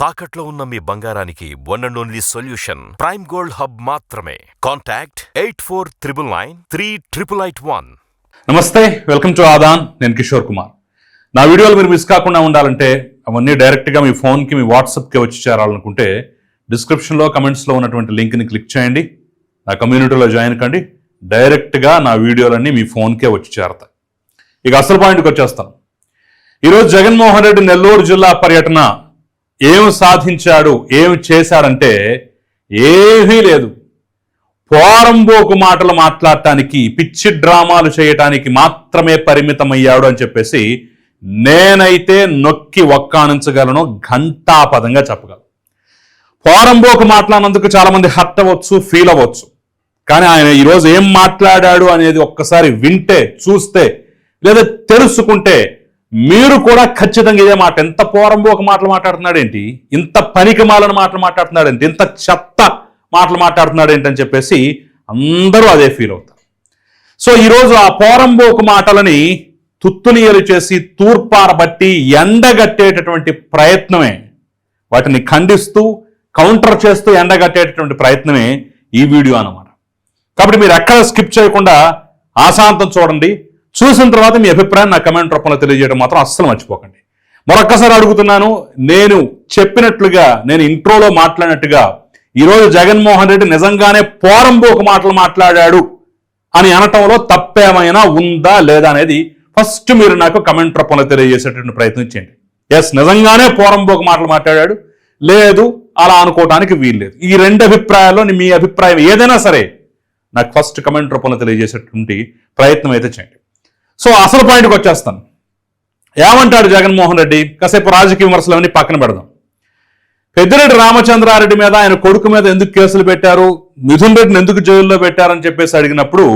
తాకట్లో ఉన్న మీ బంగారానికి one and only solution Prime Gold Hub మాత్రమే. Contact eight four triple nine three triple eight one నమస్తే వెల్కమ్ టు ఆదాన్ నేను కిషోర్ కుమార్. నా వీడియోలు మీరు మిస్ కాకుండా ఉండాలంటే అవన్నీ డైరెక్ట్గా మీ ఫోన్కి మీ వాట్సాప్కి వచ్చి చేరాలనుకుంటే డిస్క్రిప్షన్లో కమెంట్స్లో ఉన్నటువంటి లింక్ని క్లిక్ చేయండి. నా కమ్యూనిటీలో జాయిన్ కండి. డైరెక్ట్గా నా వీడియోలన్నీ మీ ఫోన్కే వచ్చి చేరతాయి. ఇక అసలు పాయింట్కి వచ్చేస్తాను. ఈరోజు జగన్మోహన్ రెడ్డి నెల్లూరు జిల్లా పర్యటన ఏం సాధించాడు ఏం చేశాడంటే ఏమీ లేదు. పోరంబోకు మాటలు మాట్లాడటానికి పిచ్చి డ్రామాలు చేయటానికి మాత్రమే పరిమితమయ్యాడు అని చెప్పేసి నేనైతే నొక్కి ఒక్కానించగలను ఘంటాపదంగా చెప్పగలను. పోరంబోకు మాట్లాడినందుకు చాలామంది హర్ట్ అవ్వచ్చు ఫీల్ అవ్వచ్చు. కానీ ఆయన ఈరోజు ఏం మాట్లాడాడు అనేది ఒక్కసారి వింటే చూస్తే లేదా తెలుసుకుంటే మీరు కూడా ఖచ్చితంగా ఇదే మాట ఎంత ఒక మాటలు మాట్లాడుతున్నాడు ఏంటి ఇంత పనికి మాలని మాటలు మాట్లాడుతున్నాడు ఏంటి ఇంత చెత్త మాటలు మాట్లాడుతున్నాడు ఏంటని చెప్పేసి అందరూ అదే ఫీల్ అవుతారు. సో ఈరోజు ఆ పోరంబోకు మాటలని తుత్తునియలు చేసి తూర్పారబట్టి ఎండగట్టేటటువంటి ప్రయత్నమే వాటిని ఖండిస్తూ కౌంటర్ చేస్తూ ఎండగట్టేటటువంటి ప్రయత్నమే ఈ వీడియో అన్నమాట. కాబట్టి మీరు ఎక్కడ స్కిప్ చేయకుండా ఆశాంతం చూడండి. చూసిన తర్వాత మీ అభిప్రాయం నా కమెంట్ రూపంలో తెలియజేయడం మాత్రం అస్సలు మర్చిపోకండి. మరొక్కసారి అడుగుతున్నాను నేను చెప్పినట్లుగా నేను ఇంట్రోలో మాట్లాడినట్టుగా ఈరోజు జగన్మోహన్ రెడ్డి నిజంగానే పోరంబోకు మాటలు మాట్లాడాడు అని అనటంలో తప్పేమైనా ఉందా లేదా అనేది ఫస్ట్ మీరు నాకు కమెంట్ రూపంలో తెలియజేసేటటువంటి ప్రయత్నం చేయండి. ఎస్ నిజంగానే పోరంబోకు మాటలు మాట్లాడాడు. లేదు అలా అనుకోవడానికి వీల్లేదు. ఈ రెండు అభిప్రాయాల్లో మీ అభిప్రాయం ఏదైనా సరే నాకు ఫస్ట్ కమెంట్ రూపంలో తెలియజేసేటువంటి ప్రయత్నం అయితే చేయండి. సో అసలు పాయింట్కి వచ్చేస్తాను. ఏమంటాడు జగన్మోహన్ రెడ్డి? కాసేపు రాజకీయ విమర్శలు అవన్నీ పక్కన పెడదాం. పెద్దిరెడ్డి రామచంద్రారెడ్డి మీద ఆయన కొడుకు మీద ఎందుకు కేసులు పెట్టారు? మిథున్ రెడ్డిని ఎందుకు జైల్లో పెట్టారని చెప్పేసి అడిగినప్పుడు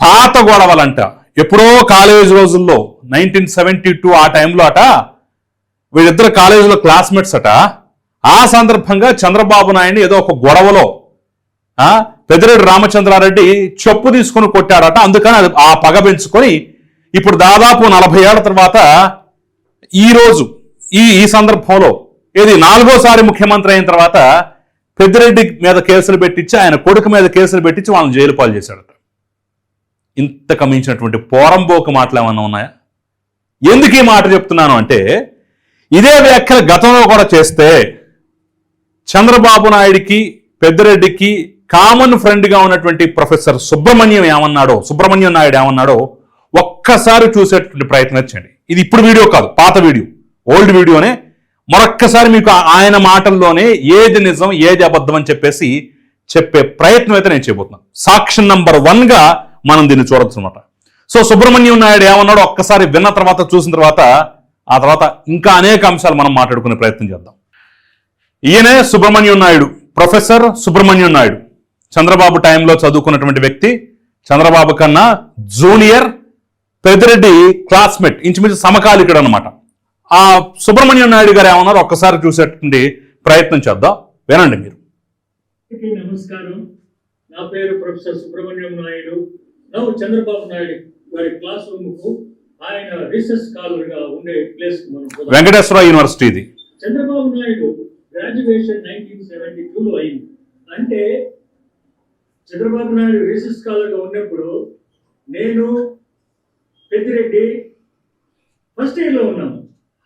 పాత గొడవలంట. ఎప్పుడో కాలేజ్ రోజుల్లో నైన్టీన్ సెవెంటీ టూ ఆ టైంలో అట వీళ్ళిద్దరు కాలేజీలో క్లాస్మేట్స్ అట. ఆ సందర్భంగా చంద్రబాబు నాయుడు ఏదో ఒక గొడవలో పెద్దిరెడ్డి రామచంద్రారెడ్డి చెప్పు తీసుకుని కొట్టాడట అందుకని అది ఆ పగ పెంచుకొని ఇప్పుడు దాదాపు నలభై ఏళ్ళ తర్వాత ఈ రోజు ఈ ఈ సందర్భంలో ఏది నాలుగోసారి ముఖ్యమంత్రి అయిన తర్వాత పెద్దిరెడ్డి మీద కేసులు పెట్టించి ఆయన కొడుకు మీద కేసులు పెట్టించి వాళ్ళని జైలు పాలు చేశాడట. ఇంత కమించినటువంటి పోరంబోకు మాటలు ఏమన్నా ఉన్నాయా? ఎందుకు ఈ మాట చెప్తున్నాను అంటే ఇదే వ్యాఖ్యలు గతంలో కూడా చేస్తే చంద్రబాబు నాయుడికి పెద్దిరెడ్డికి కామన్ ఫ్రెండ్గా ఉన్నటువంటి ప్రొఫెసర్ సుబ్రహ్మణ్యం ఏమన్నాడో సుబ్రహ్మణ్యం నాయుడు ఏమన్నాడో ఒక్కసారి చూసేటువంటి ప్రయత్నం చేయండి. ఇది ఇప్పుడు వీడియో కాదు పాత వీడియో ఓల్డ్ వీడియోనే. మరొక్కసారి మీకు ఆయన మాటల్లోనే ఏది నిజం ఏది అబద్ధం అని చెప్పేసి చెప్పే ప్రయత్నం అయితే నేను చేయబోతున్నాను. సాక్ష్యం నంబర్ వన్గా మనం దీన్ని చూడొచ్చు అనమాట సో సుబ్రహ్మణ్యం నాయుడు ఏమన్నాడో ఒక్కసారి విన్న తర్వాత చూసిన తర్వాత ఆ తర్వాత ఇంకా అనేక అంశాలు మనం మాట్లాడుకునే ప్రయత్నం చేద్దాం. ఈయనే సుబ్రహ్మణ్యం నాయుడు ప్రొఫెసర్ సుబ్రహ్మణ్యం నాయుడు. చంద్రబాబు టైంలో చదువుకున్నటువంటి వ్యక్తి చంద్రబాబు కన్నా జూనియర్ పెద్దిరెడ్డి క్లాస్మేట్ ఇంచుమించు సమకాలికుడు అనమాట ఆ సుబ్రహ్మణ్యం నాయుడు గారు ఏమన్నారు? ఒక్కసారి చూసేటువంటి ప్రయత్నం చేద్దాం. వినండి మీరు. నమస్కారం. నా పేరు ప్రొఫెసర్ సుబ్రహ్మణ్యం నాయుడు. చంద్రబాబు నాయుడు గారి క్లాస్ ఆయన రీసెర్చ్ ఉండే ప్లేస్. వెంకటేశ్వర యూనివర్సిటీ ఇది Chandrababu Naidu graduation nineteen seventy టూలో అయింది. అంటే చంద్రబాబు నాయుడు రీసెర్చ్ స్కాలర్గా ఉన్నప్పుడు నేను పెద్దిరెడ్డి ఫస్ట్ ఇయర్లో ఉన్నాము.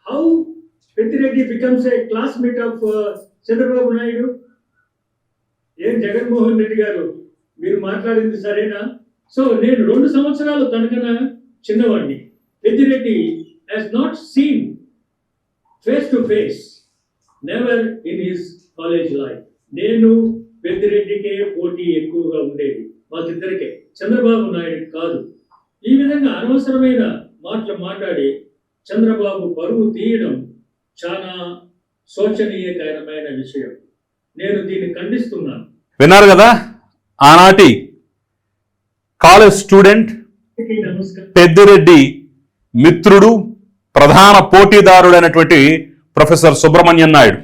How Peddireddy becomes a classmate of Chandrababu Naidu? ఏం జగన్మోహన్ రెడ్డి గారు మీరు మాట్లాడింది సరేనా? సో నేను రెండు సంవత్సరాలు తనకన్నా చిన్నవాడిని. Peddireddy has not seen face to face never in his college life నేను పెద్దిరెడ్డికే పోటీ ఎక్కువగా ఉండేది. మాకిద్దరికే చంద్రబాబు నాయుడు కాదు. ఈ విధంగా అనవసరమైన మాటలు మాట్లాడి చంద్రబాబు పరువు తీయడం చాలా శోచనీయకరమైన విషయం. నేను దీన్ని ఖండిస్తున్నాను. విన్నారు కదా? ఆనాటి కాలేజ్ స్టూడెంట్ పెద్దిరెడ్డి మిత్రుడు ప్రధాన పోటీదారుడైనటువంటి ప్రొఫెసర్ సుబ్రహ్మణ్యం నాయుడు.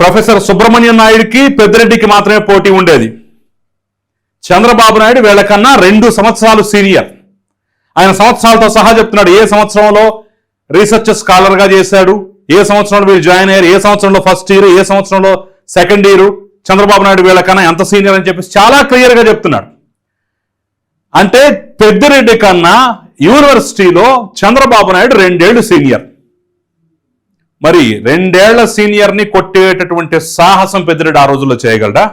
ప్రొఫెసర్ సుబ్రహ్మణ్యం నాయుడికి పెద్దిరెడ్డికి మాత్రమే పోటీ ఉండేది. చంద్రబాబు నాయుడు వీళ్ళకన్నా రెండు సంవత్సరాలు సీనియర్. ఆయన సంవత్సరాలతో సహా చెప్తున్నాడు ఏ సంవత్సరంలో రీసెర్చ్ స్కాలర్గా చేశాడు ఏ సంవత్సరంలో వీళ్ళు జాయిన్ అయ్యారు ఏ సంవత్సరంలో ఫస్ట్ ఇయర్ ఏ సంవత్సరంలో సెకండ్ ఇయర్ చంద్రబాబు నాయుడు వీళ్ళకన్నా ఎంత సీనియర్ అని చెప్పేసి చాలా క్లియర్గా చెప్తున్నాడు. అంటే పెద్దిరెడ్డి కన్నా యూనివర్సిటీలో చంద్రబాబు నాయుడు రెండేళ్ళు సీనియర్. మరి రెండేళ్ళ సీనియర్ని కొట్టేటటువంటి సాహసం పెద్దిరెడ్డి ఆ రోజుల్లో చేయగలడా?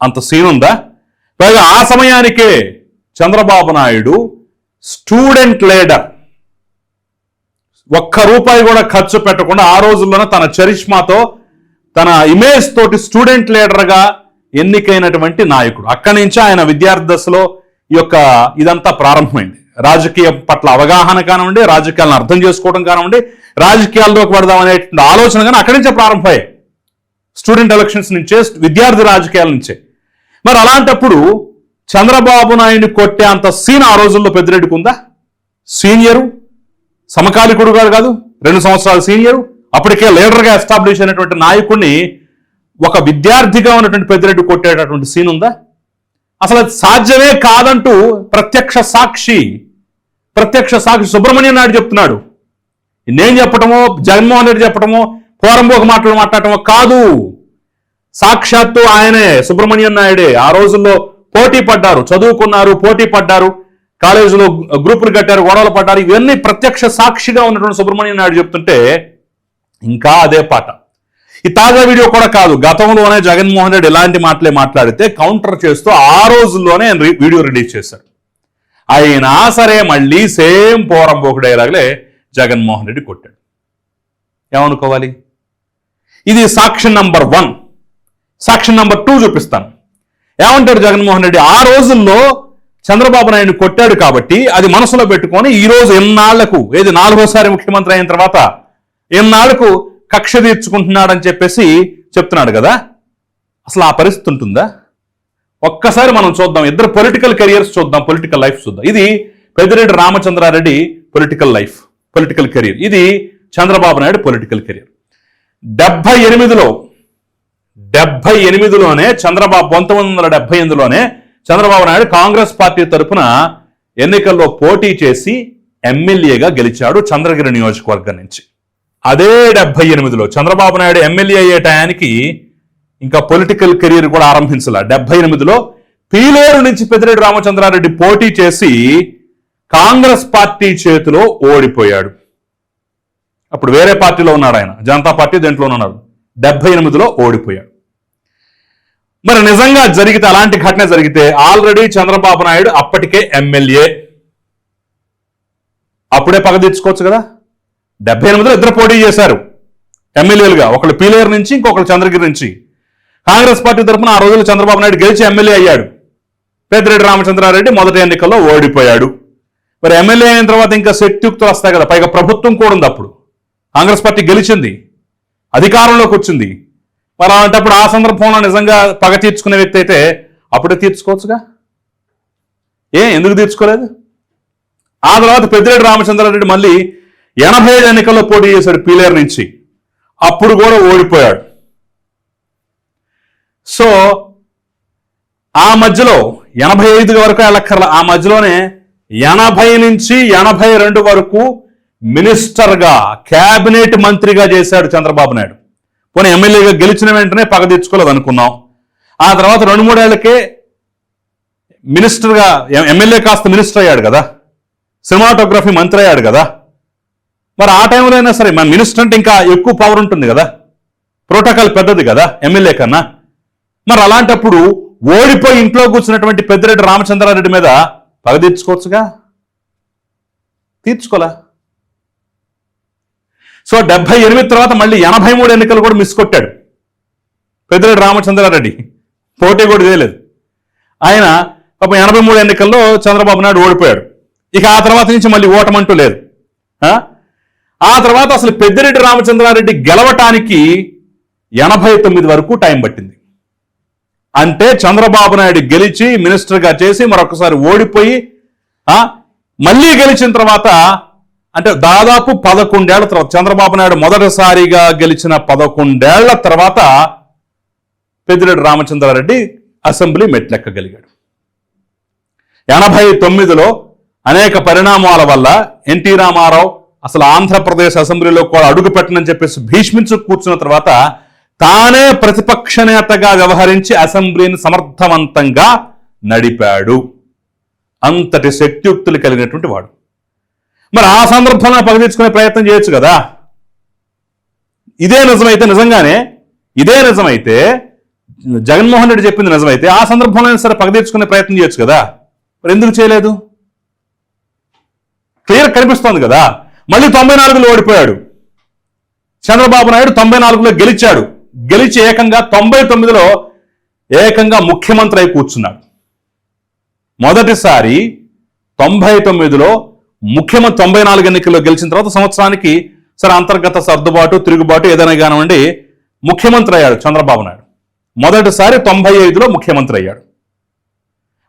అంత సీన్ ఉందా పైగా ఆ సమయానికే చంద్రబాబు నాయుడు స్టూడెంట్ లీడర్. ఒక్క రూపాయి కూడా ఖర్చు పెట్టకుండా ఆ రోజుల్లోనే తన చరిష్మాతో తన ఇమేజ్ తోటి స్టూడెంట్ లీడర్గా ఎన్నికైనటువంటి నాయకుడు. అక్కడి నుంచి ఆయన విద్యార్థి దశలో ఈ యొక్క ఇదంతా ప్రారంభమైంది. రాజకీయం పట్ల అవగాహన కానివ్వండి రాజకీయాలను అర్థం చేసుకోవడం కానివ్వండి రాజకీయాల్లోకి పడదాం అనేటువంటి ఆలోచన కానీ అక్కడి నుంచే ప్రారంభమయ్యాయి. స్టూడెంట్ ఎలక్షన్స్ నుంచే విద్యార్థి రాజకీయాల నుంచే. మరి అలాంటప్పుడు చంద్రబాబు నాయుడిని కొట్టే అంత సీన్ ఆ రోజుల్లో పెద్దిరెడ్డికి ఉందా? సీనియరు సమకాలికుడు గారు కాదు రెండు సంవత్సరాల సీనియరు అప్పటికే లీడర్గా ఎస్టాబ్లిష్ అయినటువంటి నాయకుడిని ఒక విద్యార్థిగా ఉన్నటువంటి పెద్దిరెడ్డి కొట్టేటటువంటి సీన్ ఉందా? అసలు అది సాధ్యమే కాదంటూ ప్రత్యక్ష సాక్షి ప్రత్యక్ష సాక్షి సుబ్రహ్మణ్యం నాయుడు చెప్తున్నాడు. నేను చెప్పటమో జగన్మోహన్ రెడ్డి చెప్పటమో పోరంబోక మాటలు మాట్లాడటమో కాదు. సాక్షాత్తు ఆయనే సుబ్రహ్మణ్యం నాయుడే. ఆ రోజుల్లో పోటీ పడ్డారు చదువుకున్నారు పోటీ పడ్డారు. కాలేజీలో గ్రూపులు కట్టారు గొడవలు పడ్డారు. ఇవన్నీ ప్రత్యక్ష సాక్షిగా ఉన్నటువంటి సుబ్రహ్మణ్యం నాయుడు చెప్తుంటే ఇంకా అదే పాట. ఈ తాజా వీడియో కూడా కాదు గతంలోనే జగన్మోహన్ రెడ్డి ఇలాంటి మాటలే మాట్లాడితే కౌంటర్ చేస్తూ ఆ రోజుల్లోనే వీడియో రిలీజ్ చేశాడు అయినా సరే మళ్ళీ సేమ్ పోరంబోకు డైలాగ్లే జగన్మోహన్ రెడ్డి కొట్టాడు. ఏమనుకోవాలి? ఇది సాక్ష్యం నంబర్ వన్. సాక్ష్యం నంబర్ టూ చూపిస్తాను. ఏమంటాడు జగన్మోహన్ రెడ్డి? ఆ రోజుల్లో చంద్రబాబు నాయుడు కొట్టాడు కాబట్టి అది మనసులో పెట్టుకొని ఈ రోజు ఎన్నాళ్ళకు ఏది నాలుగోసారి ముఖ్యమంత్రి అయిన తర్వాత ఎన్నాళ్ళకు కక్ష తీర్చుకుంటున్నాడని చెప్పేసి చెప్తున్నాడు కదా? అసలు ఆ పరిస్థితి ఉంటుందా? ఒక్కసారి మనం చూద్దాం. ఇద్దరు పొలిటికల్ కెరియర్స్ చూద్దాం పొలిటికల్ లైఫ్ చూద్దాం. ఇది Peddireddy Ramachandra Reddy political life political career ఇది చంద్రబాబు నాయుడు పొలిటికల్ కెరీర్ డెబ్బై ఎనిమిదిలో డెబ్బై ఎనిమిదిలోనే చంద్రబాబు పంతొమ్మిది వందల డెబ్బై ఎనిమిదిలోనే చంద్రబాబు నాయుడు కాంగ్రెస్ పార్టీ తరఫున ఎన్నికల్లో పోటీ చేసి ఎమ్మెల్యేగా గెలిచాడు చంద్రగిరి నియోజకవర్గం నుంచి. అదే డెబ్బై ఎనిమిదిలో చంద్రబాబు నాయుడు ఎమ్మెల్యే అయ్యే టయానికి ఇంకా పొలిటికల్ కెరీర్ కూడా ఆరంభించాల. డెబ్బై ఎనిమిదిలో పీలేరు నుంచి పెద్దిరెడ్డి రామచంద్రారెడ్డి పోటీ చేసి కాంగ్రెస్ పార్టీ చేతిలో ఓడిపోయాడు. అప్పుడు వేరే పార్టీలో ఉన్నాడు ఆయన. జనతా పార్టీ దేంట్లో ఉన్నాడు డెబ్బై ఎనిమిదిలో ఓడిపోయాడు. మరి నిజంగా జరిగితే అలాంటి ఘటన జరిగితే ఆల్రెడీ చంద్రబాబు నాయుడు అప్పటికే ఎమ్మెల్యే. అప్పుడే పగ తీర్చుకోవచ్చు కదా? డెబ్బై ఎనిమిదిలో ఇద్దరు పోటీ చేశారు. ఎమ్మెల్యేలుగా ఒకళ్ళు పీలేరు నుంచి ఇంకొకళ్ళు చంద్రగిరి నుంచి. కాంగ్రెస్ పార్టీ తరఫున ఆ రోజుల్లో చంద్రబాబు నాయుడు గెలిచి ఎమ్మెల్యే అయ్యాడు. పెద్దిరెడ్డి రామచంద్రారెడ్డి మొదటి ఎన్నికల్లో ఓడిపోయాడు. మరి ఎమ్మెల్యే అయిన తర్వాత ఇంకా శక్తియుక్తులు వస్తాయి కదా పైగా ప్రభుత్వం కూడా ఉంది అప్పుడు. కాంగ్రెస్ పార్టీ గెలిచింది అధికారంలోకి వచ్చింది. మరి అలాంటప్పుడు ఆ సందర్భంలో నిజంగా పగ తీర్చుకునే వ్యక్తి అయితే అప్పుడే తీర్చుకోవచ్చుగా? ఏ ఎందుకు తీర్చుకోలేదు? ఆ తర్వాత పెద్దిరెడ్డి రామచంద్రారెడ్డి మళ్ళీ ఎనభై ఐదు ఎన్నికల్లో పోటీ చేశాడు పీలేరు నుంచి. అప్పుడు కూడా ఓడిపోయాడు. సో ఆ మధ్యలో ఎనభై ఐదు వరకు వెళ్ళక్కర్ల ఆ మధ్యలోనే ఎనభై నుంచి ఎనభై రెండు వరకు మినిస్టర్గా క్యాబినెట్ మంత్రిగా చేశాడు చంద్రబాబు నాయుడు. పోనీ ఎమ్మెల్యేగా గెలిచిన వెంటనే పగ తెచ్చుకోలేదు అనుకున్నాం. ఆ తర్వాత రెండు మూడేళ్ళకే మినిస్టర్గా ఎమ్మెల్యే కాస్త మినిస్టర్ అయ్యాడు కదా. సినిమాటోగ్రఫీ మంత్రి అయ్యాడు కదా. మరి ఆ టైంలో అయినా సరే మన మినిస్టర్ అంటే ఇంకా ఎక్కువ పవర్ ఉంటుంది కదా. ప్రోటోకాల్ పెద్దది కదా ఎమ్మెల్యే కన్నా. మరి అలాంటప్పుడు ఓడిపోయి ఇంట్లో కూర్చున్నటువంటి పెద్దిరెడ్డి రామచంద్రారెడ్డి మీద పగ తీర్చుకోవచ్చుగా తీర్చుకోలే సో డెబ్బై ఎనిమిది తర్వాత మళ్ళీ ఎనభై మూడు ఎన్నికలు కూడా మిస్ కొట్టాడు. పెద్దిరెడ్డి రామచంద్రారెడ్డి. పోటీ కూడా చేయలేదు. ఆయన పాపం ఎనభై మూడు ఎన్నికల్లో చంద్రబాబు నాయుడు ఓడిపోయాడు. ఇక ఆ తర్వాత నుంచి మళ్ళీ ఓటమంటూ లేదు. ఆ? తర్వాత అసలు పెద్దిరెడ్డి రామచంద్రారెడ్డి గెలవటానికి ఎనభై తొమ్మిది వరకు టైం పట్టింది. అంటే చంద్రబాబు నాయుడు గెలిచి మినిస్టర్గా చేసి మరొకసారి ఓడిపోయి ఆ, మళ్ళీ గెలిచిన తర్వాత అంటే దాదాపు పదకొండేళ్ళ తర్వాత చంద్రబాబు నాయుడు మొదటిసారిగా గెలిచిన పదకొండేళ్ళ తర్వాత పెద్దిరెడ్డి రామచంద్రారెడ్డి అసెంబ్లీ మెట్లెక్కగలిగాడు. ఎనభై తొమ్మిదిలో అనేక పరిణామాల వల్ల ఎన్టీ రామారావు అసలు ఆంధ్రప్రదేశ్ అసెంబ్లీలో కూడా అడుగు పెట్టనని చెప్పేసి భీష్మించు కూర్చున్న తర్వాత తానే ప్రతిపక్ష నేతగా వ్యవహరించి అసెంబ్లీని సమర్థవంతంగా నడిపాడు. అంతటి శక్తియుక్తులు కలిగినటువంటి వాడు. మరి ఆ సందర్భంలో పగదీర్చుకునే ప్రయత్నం చేయొచ్చు కదా? ఇదే నిజమైతే నిజంగానే ఇదే నిజమైతే జగన్మోహన్ రెడ్డి చెప్పింది నిజమైతే ఆ సందర్భంలో సరే పగదీర్చుకునే ప్రయత్నం చేయొచ్చు కదా? మరి ఎందుకు చేయలేదు? క్లియర్ కనిపిస్తోంది కదా? మళ్ళీ తొంభై నాలుగులో ఓడిపోయాడు. చంద్రబాబు నాయుడు తొంభై నాలుగులో గెలిచాడు. గెలిచి ఏకంగా తొంభై తొమ్మిదిలో ఏకంగా ముఖ్యమంత్రి అయి కూర్చున్నాడు. మొదటిసారి తొంభై తొమ్మిదిలో ముఖ్యమంత్రి తొంభై నాలుగు ఎన్నికల్లో గెలిచిన తర్వాత సంవత్సరానికి సరే అంతర్గత సర్దుబాటు తిరుగుబాటు ఏదైనా కానివ్వండి ముఖ్యమంత్రి అయ్యాడు చంద్రబాబు నాయుడు. మొదటిసారి తొంభై ఐదులో ముఖ్యమంత్రి అయ్యాడు.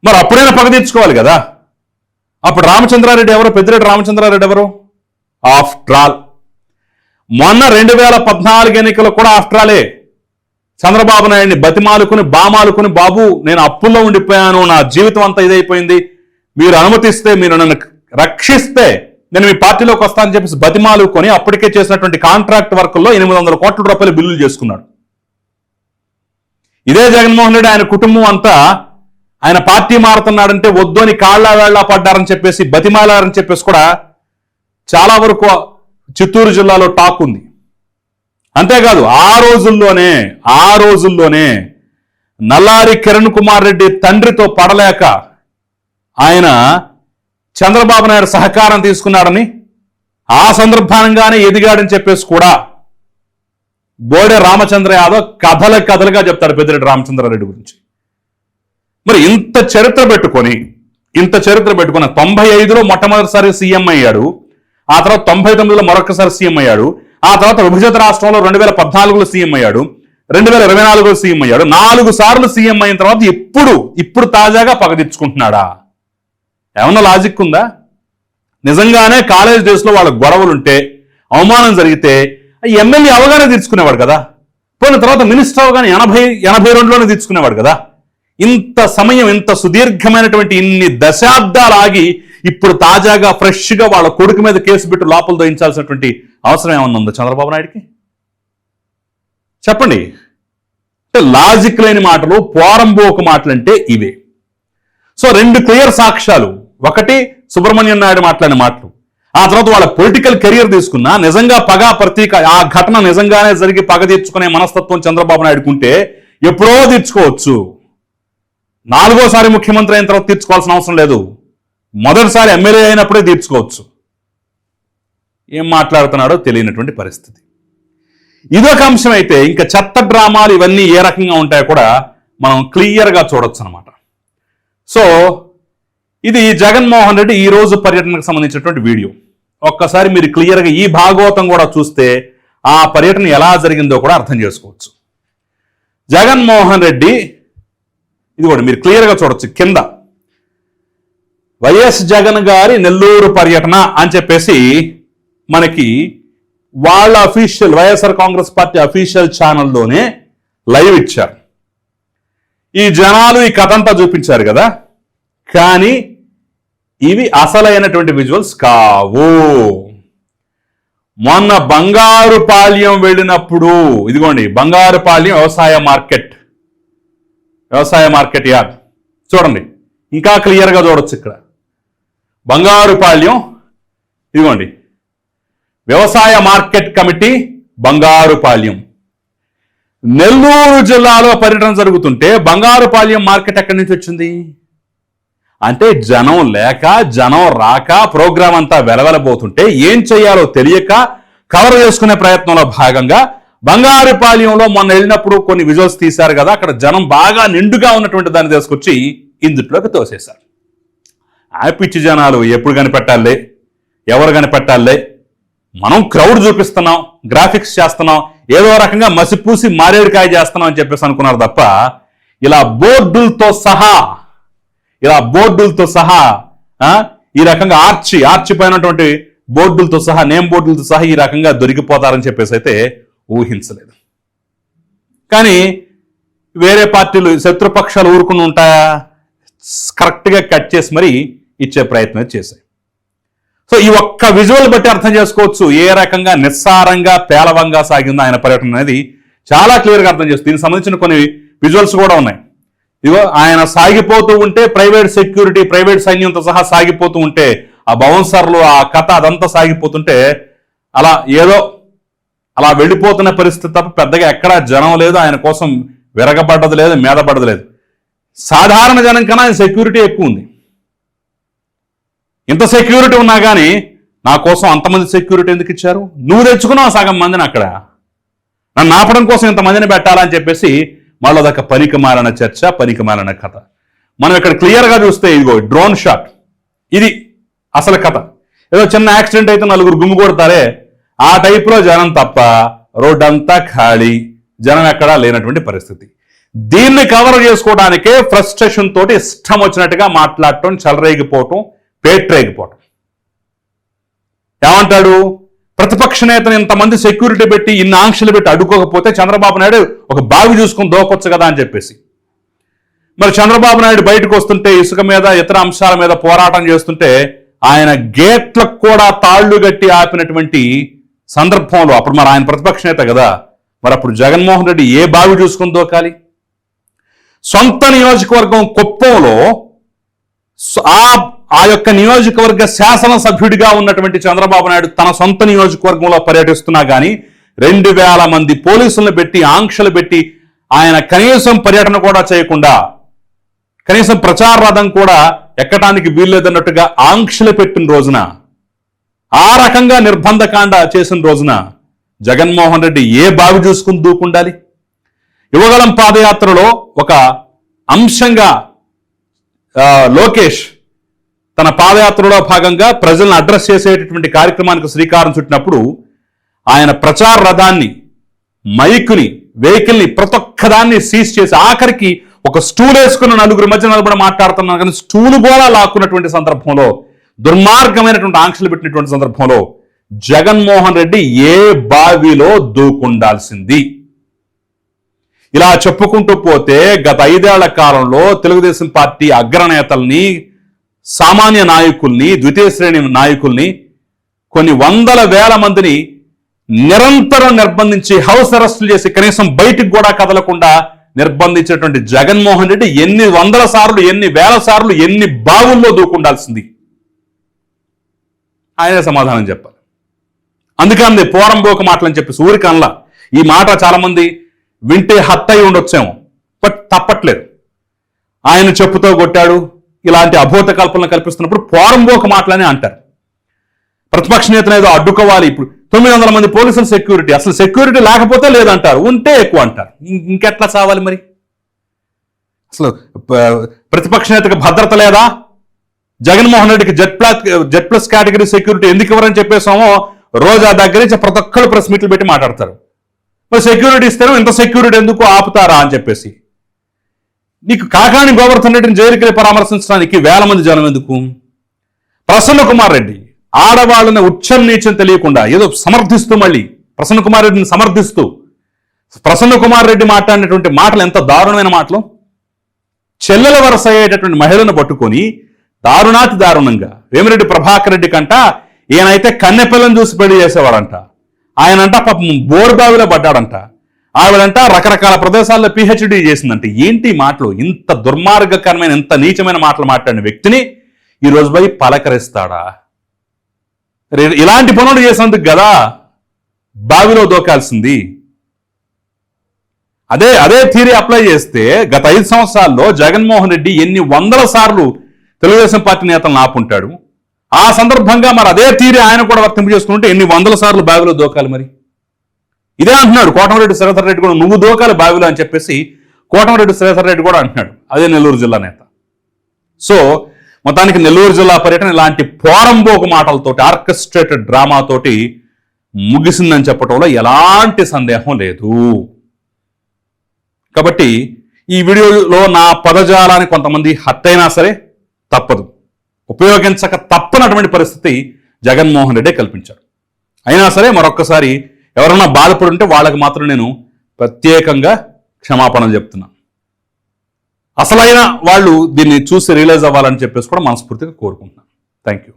మరి అప్పుడైనా పగ తీర్చుకోవాలి కదా. అప్పుడు రామచంద్రారెడ్డి ఎవరు? పెద్దిరెడ్డి రామచంద్రారెడ్డి ఎవరు? After all. మొన్న రెండు వేల పద్నాలుగు ఎన్నికలు కూడా ఆఫ్టర్ ఆలే చంద్రబాబు నాయుడిని బతిమాలుకుని బామాలుకుని బాబు నేను అప్పుల్లో ఉండిపోయాను నా జీవితం అంతా ఇదైపోయింది. మీరు అనుమతిస్తే మీరు నన్ను రక్షిస్తే నేను మీ పార్టీలోకి వస్తానని చెప్పేసి బతిమాలుకొని అప్పటికే చేసినటువంటి కాంట్రాక్ట్ వర్క్లో ఎనిమిది వందల కోట్ల రూపాయలు బిల్లులు చేసుకున్నాడు. ఇదే జగన్మోహన్ రెడ్డి ఆయన కుటుంబం అంతా ఆయన పార్టీ మారుతున్నాడంటే వద్దు అని కాళ్ళ వేళ్ళా పడ్డారని చెప్పేసి బతిమాలారని చెప్పేసి కూడా చాలా వరకు చిత్తూరు జిల్లాలో టాక్ ఉంది. అంతేకాదు ఆ రోజుల్లోనే ఆ రోజుల్లోనే నల్లారి కిరణ్ కుమార్ రెడ్డి తండ్రితో పడలేక ఆయన చంద్రబాబు నాయుడు సహకారం తీసుకున్నాడని ఆ సందర్భంగానే ఎదిగాడని చెప్పేసి కూడా బోడే రామచంద్ర యాదవ్ కథల కథలుగా చెప్తాడు పెద్దిరెడ్డి రామచంద్రారెడ్డి గురించి. మరి ఇంత చరిత్ర పెట్టుకొని ఇంత చరిత్ర పెట్టుకున్న తొంభై ఐదులో మొట్టమొదటిసారి సీఎం అయ్యాడు ఆ తర్వాత తొంభై తొమ్మిదిలో మరొకసారి సీఎం అయ్యాడు ఆ తర్వాత విభజిత రాష్ట్రంలో రెండు వేల పద్నాలుగులో సీఎం అయ్యాడు రెండు వేల ఇరవై నాలుగులో సీఎం అయ్యాడు. నాలుగు సార్లు సీఎం అయిన తర్వాత ఇప్పుడు ఇప్పుడు తాజాగా పగదీర్చుకుంటున్నాడా ఏమన్నా లాజిక్ ఉందా? నిజంగానే కాలేజ్ డేస్లో వాళ్ళ గొడవలుంటే అవమానం జరిగితే ఎమ్మెల్యే అవగానే తీర్చుకునేవాడు కదా? పోయిన తర్వాత మినిస్టర్ అవగానే ఎనభై ఎనభై రెండులోనే తీర్చుకునేవాడు కదా? ఇంత సమయం ఇంత సుదీర్ఘమైనటువంటి ఇన్ని దశాబ్దాలు ఆగి ఇప్పుడు తాజాగా ఫ్రెష్గా వాళ్ళ కొడుకు మీద కేసు పెట్టి లోపల దోయించాల్సినటువంటి అవసరం ఏమన్నా ఉందా చంద్రబాబు నాయుడికి? చెప్పండి. అంటే లాజిక్ లేని మాటలు పోరంబోక మాటలు అంటే ఇవే. సో రెండు క్లియర్ సాక్ష్యాలు. ఒకటి సుబ్రహ్మణ్యం నాయుడు మాట్లాడిన మాటలు. ఆ తర్వాత వాళ్ళ పొలిటికల్ కెరియర్ తీసుకున్నా నిజంగా పగ ప్రతీక ఆ ఘటన నిజంగానే జరిగి పగ తీర్చుకునే మనస్తత్వం చంద్రబాబు నాయుడుకుంటే ఎప్పుడో తీర్చుకోవచ్చు. నాలుగోసారి ముఖ్యమంత్రి అయిన తర్వాత తీర్చుకోవాల్సిన అవసరం లేదు. మొదటిసారి ఎమ్మెల్యే అయినప్పుడే తీర్చుకోవచ్చు. ఏం మాట్లాడుతున్నాడో తెలియనటువంటి పరిస్థితి. ఇదొక అంశం అయితే ఇంకా చెత్త డ్రామాలు ఇవన్నీ ఏ రకంగా ఉంటాయో కూడా మనం క్లియర్గా చూడొచ్చు అనమాట సో ఇది జగన్మోహన్ రెడ్డి ఈ రోజు పర్యటనకు సంబంధించినటువంటి వీడియో. ఒక్కసారి మీరు క్లియర్గా ఈ భాగవతం కూడా చూస్తే ఆ పర్యటన ఎలా జరిగిందో కూడా అర్థం చేసుకోవచ్చు. జగన్మోహన్ రెడ్డి ఇది కూడా మీరు క్లియర్గా చూడొచ్చు కింద. వైఎస్ జగన్ గారి నెల్లూరు పర్యటన అని చెప్పేసి మనకి వాళ్ళ official YSR Congress party official ఛానల్లోనే live ఇచ్చారు. ఈ జనాలు ఈ కథ అంతా చూపించారు కదా? కానీ ఇవి అసలైనటువంటి విజువల్స్ కావు. మొన్న బంగారుపాళ్యం వెళ్ళినప్పుడు ఇదిగోండి బంగారుపాళ్యం వ్యవసాయ మార్కెట్. వ్యవసాయ మార్కెట్ యార్డ్. చూడండి ఇంకా క్లియర్గా చూడొచ్చు ఇక్కడ. బంగారుపాళ్యం ఇదిగోండి. వ్యవసాయ మార్కెట్ కమిటీ బంగారుపాళ్యం నెల్లూరు జిల్లాలో పర్యటన జరుగుతుంటే బంగారుపాళ్యం మార్కెట్ ఎక్కడి నుంచి వచ్చింది? అంటే జనం లేక జనం రాక ప్రోగ్రాం అంతా వెలవెలబోతుంటే ఏం చేయాలో తెలియక కవర్ చేసుకునే ప్రయత్నంలో భాగంగా బంగారుపాళ్యంలో మొన్న వెళ్ళినప్పుడు కొన్ని విజువల్స్ తీశారు కదా అక్కడ జనం బాగా నిండుగా ఉన్నటువంటి దాన్ని తీసుకొచ్చి ఇందుట్లోకి తోసేశారు. ఆపిచ్చి జనాలు ఎప్పుడు కనిపెట్టాలి? ఎవరు కనిపెట్టాలి? మనం క్రౌడ్ చూపిస్తున్నాం గ్రాఫిక్స్ చేస్తున్నాం ఏదో రకంగా మసిపూసి మారేడుకాయ చేస్తున్నాం అని చెప్పేసి అనుకున్నారు తప్ప ఇలా బోర్డులతో సహా ఇలా బోర్డులతో సహా ఈ రకంగా ఆర్చి ఆర్చి పైనటువంటి బోర్డులతో సహా నేమ్ బోర్డులతో సహా ఈ రకంగా దొరికిపోతారని చెప్పేసి అయితే ఊహించలేదు. కానీ వేరే పార్టీలు శత్రుపక్షాలు ఊరుకుని ఉంటాయా? కరెక్ట్గా కట్ చేసి మరీ ఇచ్చే ప్రయత్నం చేశాయి. సో ఈ ఒక్క విజువల్ బట్టి అర్థం చేసుకోవచ్చు ఏ రకంగా నిస్సారంగా పేలవంగా సాగిందో ఆయన పర్యటన అనేది చాలా క్లియర్గా అర్థం చేస్తుంది దీనికి సంబంధించిన కొన్ని విజువల్స్ కూడా ఉన్నాయి. ఇగో ఆయన సాగిపోతూ ఉంటే ప్రైవేట్ సెక్యూరిటీ ప్రైవేట్ సైన్యంతో సహా సాగిపోతూ ఉంటే ఆ బౌన్సర్లు ఆ కథ అదంతా సాగిపోతుంటే అలా ఏదో అలా వెళ్ళిపోతున్న పరిస్థితి తప్ప పెద్దగా ఎక్కడా జనం లేదు ఆయన కోసం విరగబడ్డది లేదు మీదపడ్డది లేదు. సాధారణ జనం కన్నా ఆయన సెక్యూరిటీ ఎక్కువ ఉంది. ఇంత సెక్యూరిటీ ఉన్నా కానీ నా కోసం అంతమంది సెక్యూరిటీ ఎందుకు ఇచ్చారు? నువ్వు తెచ్చుకున్నావు సగం మందిని అక్కడ. నన్ను ఆపడం కోసం ఇంతమందిని పెట్టాలని చెప్పేసి మళ్ళీ అదొక పనికి మారిన చర్చ పనికి మారిన కథ. మనం ఇక్కడ క్లియర్గా చూస్తే ఇదిగో డ్రోన్ షాట్ ఇది అసలు కథ. ఏదో చిన్న యాక్సిడెంట్ అయితే నలుగురు గుమ్ము కొడతారే. ఆ టైప్లో జనం తప్ప రోడ్ అంతా ఖాళీ. జనం ఎక్కడా లేనటువంటి పరిస్థితి. దీన్ని కవర్ చేసుకోవడానికే ఫ్రస్ట్రేషన్ తోటి ఇష్టం వచ్చినట్టుగా మాట్లాడటం చెలరేగిపోవటం పేట్రైపోవటం ఏమంటాడు? ప్రతిపక్ష నేతను ఇంతమంది సెక్యూరిటీ పెట్టి ఇన్ని ఆంక్షలు పెట్టి అడ్డుకోకపోతే చంద్రబాబు నాయుడు ఒక బావి చూసుకుని దోకొచ్చు కదా అని చెప్పేసి. మరి చంద్రబాబు నాయుడు బయటకు వస్తుంటే ఇసుక మీద ఇతర అంశాల మీద పోరాటం చేస్తుంటే ఆయన గేట్లకు కూడా తాళ్ళు గట్టి ఆపినటువంటి సందర్భంలో అప్పుడు మరి ఆయన ప్రతిపక్ష నేత కదా. మరి అప్పుడు జగన్మోహన్ రెడ్డి ఏ బావి చూసుకుని దోకాలి? సొంత నియోజకవర్గం కుప్పంలో ఆ ఆ యొక్క నియోజకవర్గ శాసనసభ్యుడిగా ఉన్నటువంటి చంద్రబాబు నాయుడు తన సొంత నియోజకవర్గంలో పర్యటిస్తున్నా కానీ రెండు వేల మంది పోలీసులను పెట్టి ఆంక్షలు పెట్టి ఆయన కనీసం పర్యటన కూడా చేయకుండా కనీసం ప్రచార రథం కూడా ఎక్కడానికి వీల్లేదన్నట్టుగా ఆంక్షలు పెట్టిన రోజున ఆ రకంగా నిర్బంధకాండ చేసిన రోజున జగన్మోహన్ రెడ్డి ఏ బావి చూసుకుని దూకుండాలి? యువగలం పాదయాత్రలో ఒక అంశంగా ఆ, లోకేష్ తన పాదయాత్రలో భాగంగా ప్రజలను అడ్రస్ చేసేటటువంటి కార్యక్రమానికి శ్రీకారం చుట్టినప్పుడు ఆయన ప్రచార రథాన్ని మైకుని వెహికల్ని ప్రతి ఒక్కదాన్ని సీజ్ చేసి ఆఖరికి ఒక స్టూల్ వేసుకున్న నలుగురు మధ్య నలుగురు మాట్లాడుతున్నారు. కానీ స్టూల్ కూడా లాక్కున్నటువంటి సందర్భంలో దుర్మార్గమైనటువంటి ఆంక్షలు పెట్టినటువంటి సందర్భంలో జగన్మోహన్ రెడ్డి ఏ బావిలో దూకుండాల్సింది? ఇలా చెప్పుకుంటూ పోతే గత ఐదేళ్ళ కాలంలో తెలుగుదేశం పార్టీ అగ్రనేతల్ని సామాన్య నాయకుల్ని ద్వితీయ శ్రేణి నాయకుల్ని కొన్ని వందల వేల మందిని నిరంతరం నిర్బంధించి హౌస్ అరెస్టులు చేసి కనీసం బయటికి కూడా కదలకుండా నిర్బంధించినటువంటి జగన్మోహన్ రెడ్డి ఎన్ని వందల సార్లు ఎన్ని వేల సార్లు ఎన్ని బావుల్లో దూకుండాల్సింది? ఆయనే సమాధానం చెప్పాలి. అందుకే అంది పోరంబోక మాటలని చెప్పేసి ఊరికి అనలా. ఈ మాట చాలామంది వింటే హత్య అయి ఉండొచ్చేమో బట్ తప్పట్లేదు. ఆయన చెప్పుతో కొట్టాడు ఇలాంటి అభూత కల్పనలు కల్పిస్తున్నప్పుడు పోరంబోక మాటలనే అంటారు. ప్రతిపక్ష నేతను ఏదో అడ్డుకోవాలి ఇప్పుడు. తొమ్మిది వందల మంది పోలీసులు సెక్యూరిటీ అసలు సెక్యూరిటీ లేకపోతే లేదంటారు. ఉంటే ఎక్కువ అంటారు. ఇంకెట్లా చావాలి మరి? అసలు ప్రతిపక్ష నేతకు భద్రత లేదా? జగన్మోహన్ రెడ్డికి Z plus Z plus category security ఎందుకు ఇవ్వరని చెప్పేసామో రోజా దగ్గర నుంచి ప్రతి ఒక్కరు ప్రెస్ మీట్లు పెట్టి మాట్లాడతారు. మరి సెక్యూరిటీ ఇస్తారు ఇంత సెక్యూరిటీ ఎందుకు ఆపుతారా అని చెప్పేసి. నీకు కాకాని గోవర్ధన్ రెడ్డిని జైలుకి పరామర్శించడానికి వేల మంది జనం ఎందుకు? ప్రసన్న కుమార్ రెడ్డి ఆడవాళ్ళని ఉచ్చం నీచం తెలియకుండా ఏదో సమర్థిస్తూ మళ్ళీ ప్రసన్న కుమార్ రెడ్డిని సమర్థిస్తూ ప్రసన్న కుమార్ రెడ్డి మాట్లాడినటువంటి మాటలు ఎంత దారుణమైన మాటలు? చెల్లెల వరస అయ్యేటటువంటి మహిళను పట్టుకొని దారుణాతి దారుణంగా వేమిరెడ్డి ప్రభాకర్ రెడ్డి కంట ఈయనైతే కన్నెపిల్లని చూసి పెళ్ళి చేసేవాడంట. ఆయనంట పాపం బోరుబావిలో పడ్డాడంట. ఆవిడంట రకరకాల ప్రదేశాల్లో పిహెచ్డి చేసిందంటే. ఏంటి మాటలు? ఇంత దుర్మార్గకరమైన ఇంత నీచమైన మాటలు మాట్లాడిన వ్యక్తిని ఈ రోజు పోయి పలకరిస్తాడా? ఇలాంటి పనులు చేసినందుకు కదా బావిలో దోకాల్సింది. అదే అదే థీరీ అప్లై చేస్తే గత ఐదు సంవత్సరాల్లో జగన్మోహన్ రెడ్డి ఎన్ని వందల సార్లు తెలుగుదేశం పార్టీ నేతలను ఆపుంటాడు. ఆ సందర్భంగా మరి అదే థీరీ ఆయన కూడా వర్తింపు చేసుకుంటే ఎన్ని వందల సార్లు బావిలో దోకాలి మరి? ఇదే అంటున్నాడు. కోటమరెడ్డి శ్రీధర్ రెడ్డి కూడా నువ్వు దోకాలి బావిలో అని చెప్పేసి కోటమరెడ్డి శ్రీధర్ రెడ్డి కూడా అంటున్నాడు. అదే నెల్లూరు జిల్లా నేత. సో మొత్తానికి నెల్లూరు జిల్లా పర్యటన ఇలాంటి పోరంబోకు మాటలతోటి ఆర్కెస్ట్రేటెడ్ డ్రామాతోటి ముగిసిందని చెప్పడంలో ఎలాంటి సందేహం లేదు. కాబట్టి ఈ వీడియోలో నా పదజాలాన్ని కొంతమంది హత్తైనా సరే తప్పదు. ఉపయోగించక తప్పనటువంటి పరిస్థితి జగన్మోహన్ రెడ్డి కల్పించారు. అయినా సరే మరొక్కసారి ఎవరన్నా బాధపడి ఉంటే వాళ్ళకి మాత్రం నేను ప్రత్యేకంగా క్షమాపణలు చెప్తున్నా. అసలైన వాళ్ళు దీన్ని చూసి రియలైజ్ అవ్వాలని చెప్పేసి కూడా మనస్ఫూర్తిగా కోరుకుంటున్నాను థ్యాంక్ యూ